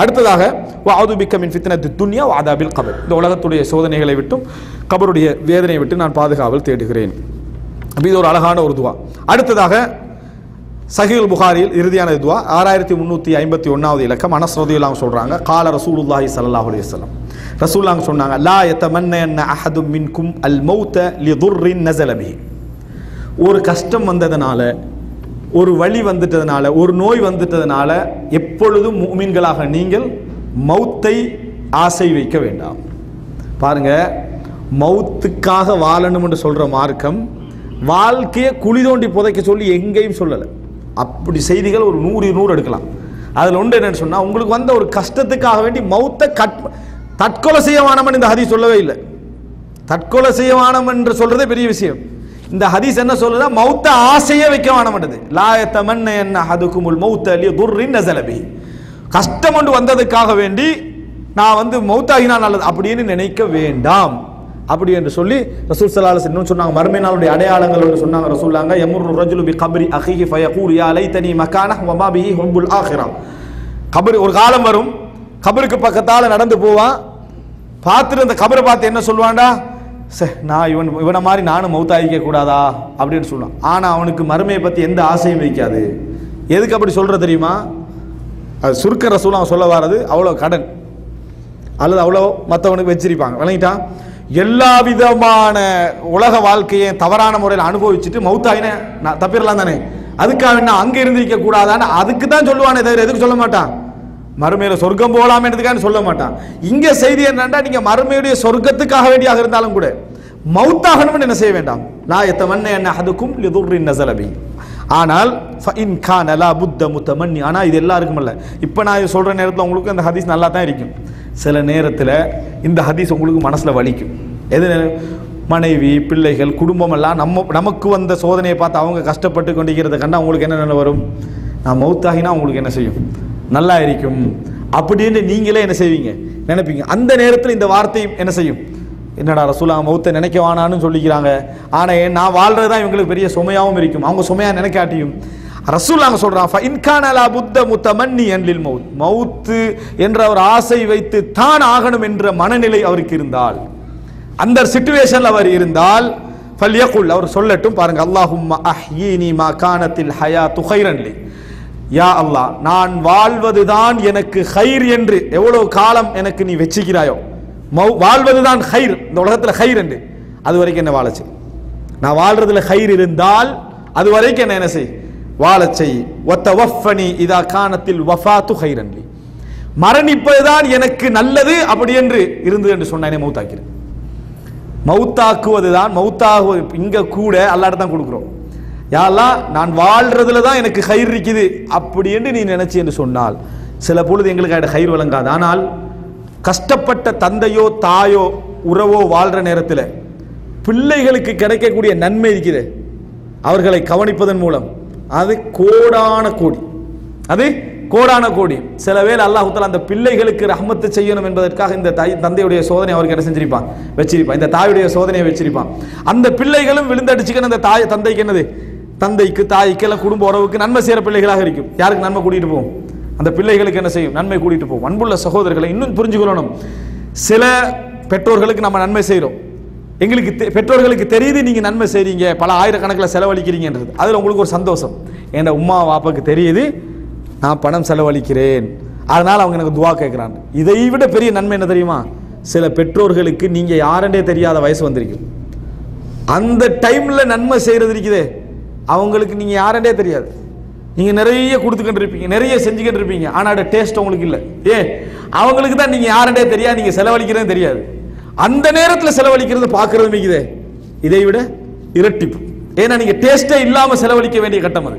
அடுத்ததாக வாதுபிக்கமின் ஃபித்னத்து துன்யா வாதாபில் கபர். இந்த உலகத்துடைய சோதனைகளை விட்டும் கபருடைய வேதனையை விட்டு நான் பாதுகாவல் தேடுகிறேன். அப்ப இது ஒரு அழகான ஒரு துவா. அடுத்ததாக சஹீல் புகாரில் இறுதியான துவா. ஆறாயிரத்தி முந்நூற்றி ஐம்பத்தி ஒன்றாவது இலக்கம். அனஸ்ரதியுல்லாம் சொல்கிறாங்க கால ரசூலுல்லாஹி சல்லாஹ் அலைஹி ரசூல்லாங்க சொன்னாங்க லா யத்தமன்ன அஹது மின்கும் அல் மௌத்த லி துர்ரின் நஸல ஒரு கஷ்டம் வந்ததுனால ஒரு வழி வந்துட்டதுனால ஒரு நோய் வந்துட்டதுனால எப்பொழுதும் மீன்களாக நீங்கள் மௌத்தை ஆசை வைக்க வேண்டாம். பாருங்க மௌத்துக்காக வாழணும் என்று சொல்கிற மார்க்கம் வாழ்க்கையை குழி தோண்டி புதைக்க சொல்லி எங்கேயும் சொல்லலை. அப்படி செய்திகள் ஒரு நூறு நூறு எடுக்கலாம். அதில் ஒன்று என்னன்னு சொன்னால் உங்களுக்கு வந்த ஒரு கஷ்டத்துக்காக வேண்டி மௌத்தை கட் தற்கொலை செய்ய இந்த ஹதி சொல்லவே இல்லை. தற்கொலை செய்யவானம் என்று சொல்கிறதே பெரிய விஷயம். இந்த ஹதீஸ் என்ன சொல்லுதா மௌத்த ஆசையே வைக்க வேணாம்ன்றது லாயத்தமன் என்ன ஹதுக்குமுல் மௌத்த அலி துர்ரின் நசலபி கஷ்டம் கொண்டு வந்ததுக்காக வேண்டி நான் வந்து மௌத்தாகினா நல்லது அப்படின்னு நினைக்க வேண்டாம். அப்படி என்று சொல்லி ரசூல் சலாஹ் இன்னும் சொன்னாங்க மறுமை நாளுடைய அடையாளங்கள் ஒன்று சொன்னாங்க ரசூல்லாங்க யமுர் ரஜுலு பி கபரி அஹிஹி ஃபயகூர் யா லைத்தனி மக்கான வமா பிஹி ஹும்புல் ஆஹிரா கபரி ஒரு காலம் வரும் கபருக்கு பக்கத்தால் நடந்து போவான் பார்த்துட்டு அந்த கபரை பார்த்து என்ன சொல்லுவான்டா சே நான் இவன் இவனை மாதிரி நானும் மௌத்தாயிக்க கூடாதா? அப்படின்னு சொல்லுவான். ஆனால் அவனுக்கு மறுமையை பற்றி எந்த ஆசையும் வைக்காது. எதுக்கு அப்படி சொல்கிற தெரியுமா? அது சுருக்க ரசூல் அவன் சொல்ல வர்றது அவ்வளோ கடன். அல்லது அவ்வளோ மற்றவனுக்கு வச்சிருப்பாங்க. விளங்கிட்டான் எல்லா விதமான உலக வாழ்க்கையை தவறான முறையில் அனுபவிச்சுட்டு மௌத்தாயின. நான் தப்பிடலாம் தானே. அதுக்காக நான் அங்கே இருந்திருக்க கூடாதான்னு அதுக்கு தான் சொல்லுவானே தவிர எதுக்கு சொல்ல மாட்டான்? மறுமையில சொர்க்கம் போகலாமேன்றதுக்காக சொல்ல மாட்டான். இங்க செய்தி என்னன்னா நீங்க மறுமையுடைய சொர்க்கத்துக்காக வேண்டியாக இருந்தாலும் கூட மௌத்தாகணும்னு என்ன செய்ய வேண்டாம். லா எத்தமன்ன என்ன அதுக்கும் லிதுர்ரின் நசலபி ஆனால் ஃபஇன் கான் அலா புத்த முத்தமன்னி. ஆனால் இது எல்லாருக்கும் இல்லை இப்போ நான் இது சொல்கிற நேரத்தில் உங்களுக்கு அந்த ஹதீஸ் நல்லா தான் இருக்கும். சில நேரத்தில் இந்த ஹதீஸ் உங்களுக்கு மனசில் வலிக்கும். எது மனைவி பிள்ளைகள் குடும்பம் எல்லாம் நம்ம நமக்கு வந்த சோதனையை பார்த்து அவங்க கஷ்டப்பட்டு கொண்டிருக்கிறத கண்டா உங்களுக்கு என்ன நிலை வரும்? நான் மௌத்தாகினா உங்களுக்கு என்ன செய்யும்? நல்லா இருக்கும் அப்படின்னு நீங்களே என்ன செய்வீங்க? நினைப்பீங்க. அந்த நேரத்தில் இந்த வார்த்தையும் என்ன செய்யும்? என்னடா ரசூலா மௌத்தை நினைக்க வேணான்னு சொல்லிக்கிறாங்க. ஆனால் நான் வாழ்றது தான் இவங்களுக்கு பெரிய சுமையாகவும் இருக்கும். அவங்க சுமையாக நினைக்காட்டியும். ரசூலாங்க சொல்றான் சொல்கிறான் இன்கான புத்த முத்தமன்னி அன்லில் மவுத் மவுத்து என்ற ஒரு ஆசை வைத்து தான் ஆகணும் என்ற மனநிலை அவருக்கு இருந்தால். அந்த சுச்சுவேஷனில் அவர் இருந்தால் ஃபல்யகுல் அவர் சொல்லட்டும் பாருங்க அல்லாஹும் அஹ்யீனி மா கானத்தில் ஹயா துஹைரன்லி யா அல்லாஹ் நான் வாழ்வதுதான் எனக்கு ஹைர் என்று. எவ்வளவு காலம் எனக்கு நீ வச்சுக்கிறாயோ? மௌ வாழ்வதுதான் ஹைர் இந்த உலகத்தில் ஹைர் என்று. அது வரைக்கும் என்ன வாழச்சு நான் வாழ்றதுல ஹைர் இருந்தால் அது வரைக்கும் என்ன என்ன செய்? வாழச் செய். ஒத்த வஃபனி இதா கானத்தில் வஃபாத்து ஹைரன் லி மரணிப்பதுதான் எனக்கு நல்லது அப்படி என்று இருந்தது என்று சொன்னானே மௌத்தாக்கிறேன் மௌத்தாக்குவது தான் மௌத்தாகுவது இங்கே கூட அல்லாட்டு தான் கொடுக்குறோம். யாரெல்லாம் நான் வாழ்றதுல தான் எனக்கு கயிறு இருக்குது. அப்படி என்று நீ நினைச்சு என்று சொன்னால் சில பொழுது எங்களுக்கு அதை கயிறு வழங்காது. ஆனால் கஷ்டப்பட்ட தந்தையோ தாயோ உறவோ வாழ்ற நேரத்தில் பிள்ளைகளுக்கு கிடைக்கக்கூடிய நன்மை இருக்குது அவர்களை கவனிப்பதன் மூலம். அது கோடான கோடி. அது கோடான கோடி. சில வேலை அல்லாஹுத்தால் அந்த பிள்ளைகளுக்கு ரஹமத்து செய்யணும் என்பதற்காக இந்த தாய் தந்தையுடைய சோதனை அவருக்கு என்ன செஞ்சிருப்பான்? வச்சிருப்பான். இந்த தாயுடைய சோதனையை வச்சிருப்பான். அந்த பிள்ளைகளும் விழுந்தடிச்சுக்கணும் அந்த தாய் தந்தைக்கு என்னது? தந்தைக்கு தாய்க்கு எல்லாம் குடும்ப உறவுக்கு நன்மை செய்கிற பிள்ளைகளாக இருக்கும். யாருக்கு நன்மை கூட்டிகிட்டு போவோம்? அந்த பிள்ளைகளுக்கு என்ன செய்யும்? நன்மை கூட்டிகிட்டு போவோம். அன்புள்ள சகோதரர்களை இன்னும் புரிஞ்சுக்கொள்ளணும். சில பெற்றோர்களுக்கு நம்ம நன்மை செய்கிறோம் எங்களுக்கு தெ- பெற்றோர்களுக்கு தெரியுது நீங்கள் நன்மை செய்கிறீங்க பல ஆயிரக்கணக்கில் செலவழிக்கிறீங்கன்றது. அதில் உங்களுக்கு ஒரு சந்தோஷம். என் உமா வாப்பாக்கு தெரியுது நான் பணம் செலவழிக்கிறேன். அதனால் அவங்க எனக்கு துவா கேட்குறாங்க இதை விட பெரிய நன்மை என்ன தெரியுமா? சில பெற்றோர்களுக்கு நீங்கள் யாருன்றே தெரியாத வயசு வந்திருக்கும் அந்த டைமில் நன்மை செய்கிறது இருக்குதே. அவங்களுக்கு நீங்கள் யாருன்றே தெரியாது. நீங்கள் நிறைய கொடுத்துக்கிட்டு இருப்பீங்க நிறைய செஞ்சுக்கிட்டு இருப்பீங்க ஆனால் அதோட டேஸ்ட் உங்களுக்கு இல்லை. ஏ அவங்களுக்கு தான் நீங்கள் யாருன்றே தெரியாது நீங்கள் செலவழிக்கிறதே தெரியாது. அந்த நேரத்தில் செலவழிக்கிறது பார்க்குறது மிகுதே. இதை விட இரட்டிப்பு. ஏன்னா நீங்கள் டேஸ்ட்டே இல்லாமல் செலவழிக்க வேண்டிய கட்டம் அது.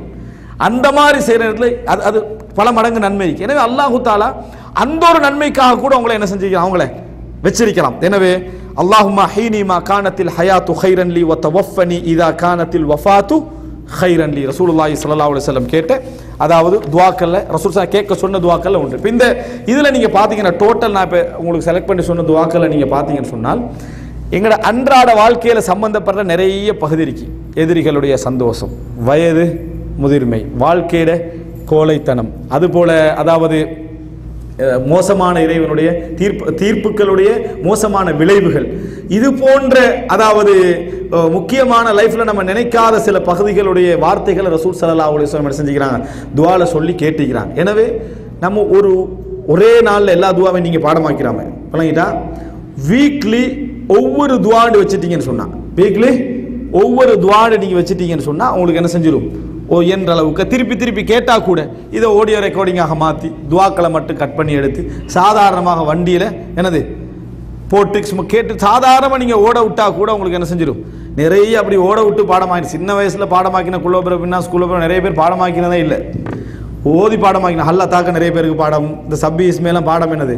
அந்த மாதிரி செய்கிற நேரத்தில் அது அது பல மடங்கு நன்மை எனவே அல்லாஹு தாலா அந்த ஒரு நன்மைக்காக கூட அவங்கள என்ன செஞ்சிருக்கலாம் அவங்கள வச்சிருக்கலாம். எனவே அல்லாஹுமா ஹீனிமா கானத்தில் ஹயாத்து ஹைரன்லி ஒத்த ஒஃபனி இதா கானத்தில் வஃபாத்து ஹைரன்லி ரசூலுல்லாஹி சல்லா அலைஹி வஸல்லம் கேட்ட அதாவது துவாக்கல்ல ரசூல் ஸல்லல்லாஹு கேட்க சொன்ன துவாக்கல்ல உண்டு. இப்போ இந்த இதில் நீங்கள் பார்த்தீங்கன்னா டோட்டல் நான் இப்போ உங்களுக்கு செலக்ட் பண்ணி சொன்ன துவாக்கல்ல நீங்கள் பார்த்தீங்கன்னு சொன்னால் எங்களோட அன்றாட வாழ்க்கையில் சம்மந்தப்படுற நிறைய பகுதி இருக்கு. எதிரிகளுடைய சந்தோஷம் வயது முதிர்மை வாழ்க்கையிட கோழைத்தனம். அதுபோல அதாவது மோசமான இறைவனுடைய தீர்ப்பு தீர்ப்புகளுடைய மோசமான விளைவுகள். இது போன்ற அதாவது முக்கியமான லைஃப்பில் நம்ம நினைக்காத சில பகுதிகளுடைய வார்த்தைகளை ரசூல் சல்லல்லாஹு அலைஹி என்ன செஞ்சுக்கிறாங்க? துவால சொல்லி கேட்டுக்கிறாங்க. எனவே நம்ம ஒரு ஒரே நாளில் எல்லா துவாவையும் நீங்கள் பாடமாக்கிறாம விளங்கிட்டா? வீக்லி ஒவ்வொரு துவாண்டு வச்சுட்டீங்கன்னு சொன்னால் வீக்லி ஒவ்வொரு துவாண்டு நீங்கள் வச்சுட்டீங்கன்னு சொன்னால் உங்களுக்கு என்ன செஞ்சிடும் ஓ என்ற அளவுக்கு திருப்பி திருப்பி கேட்டால் கூட இதை ஆடியோ ரெக்கார்டிங்காக மாற்றி துவாக்களை மட்டும் கட் பண்ணி எடுத்து சாதாரணமாக வண்டியில் என்னது? போட்டு கேட்டு சாதாரணமாக நீங்கள் ஓட விட்டா கூட உங்களுக்கு என்ன செஞ்சிடும் நிறைய அப்படி ஓட விட்டு பாடமாகி சின்ன வயசில் பாடமாக்கின குள்ளோபுரம் பின்னா ஸ்கூலில் நிறைய பேர் பாடமாக்கினதே இல்லை. ஓதி பாடமாக்கின ஹல்லா தாக்க நிறைய பேருக்கு பாடம் இந்த சப்பி இஸ்மேலாம் பாடம் என்னது?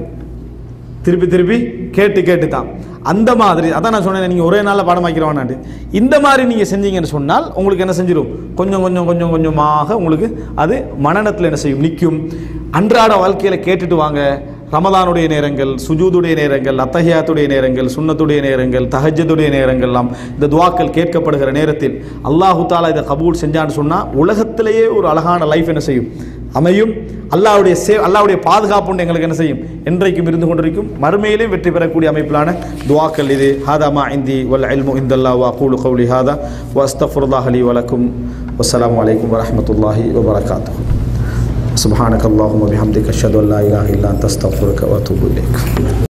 திருப்பி திருப்பி கேட்டு கேட்டு தான் அந்த மாதிரி அதான் நான் சொன்னேன் நீங்கள் ஒரே நாளில் பாடமாக்கிறவானாண்டு இந்த மாதிரி நீங்கள் செஞ்சீங்கன்னு சொன்னால் உங்களுக்கு என்ன செஞ்சிடும் கொஞ்சம் கொஞ்சம் கொஞ்சம் கொஞ்சமாக உங்களுக்கு அது மனநத்தில் என்ன செய்யும்? நிற்கும். அன்றாட வாழ்க்கையில் கேட்டுட்டு வாங்க. ரமதானுடைய நேரங்கள் சுஜூதுடைய நேரங்கள் அத்தஹியாத்துடைய நேரங்கள் சுண்ணத்துடைய நேரங்கள் தஹஜதுடைய நேரங்கள்லாம் இந்த துவாக்கள் கேட்கப்படுகிற நேரத்தில் அல்லாஹு தாலா இதை கபூல் செஞ்சான்னு சொன்னால் உலகத்திலேயே ஒரு அழகான லைஃப் என்ன செய்யும்? அமையும். அல்லாவுடைய சே அல்லாவுடைய பாதுகாப்பு உண்டு. எங்களுக்கு என்ன செய்யும்? என்றைக்கும் இருந்து கொண்டிருக்கும். மறுமையிலும் வெற்றி பெறக்கூடிய அமைப்பிலான துவாக்கள் இது. ஹாதா மா இந்தி வல் இல்மு இந்தல்லா வா கூலு கௌலி ஹாதா. வஸ்தஃபுல்லாஹ் அலி வலக்கும். வஸ்ஸலாமு அலைக்கும் வரமத்துல்லாஹி வபரகாத்துஹு. சுப்ஹானக அல்லாஹும்ம பிஹம்திக. அஷ்ஹது அன் லா இலாஹா இல்லா அன்த. அஸ்தக்ஃபிருக வ அத்தூபு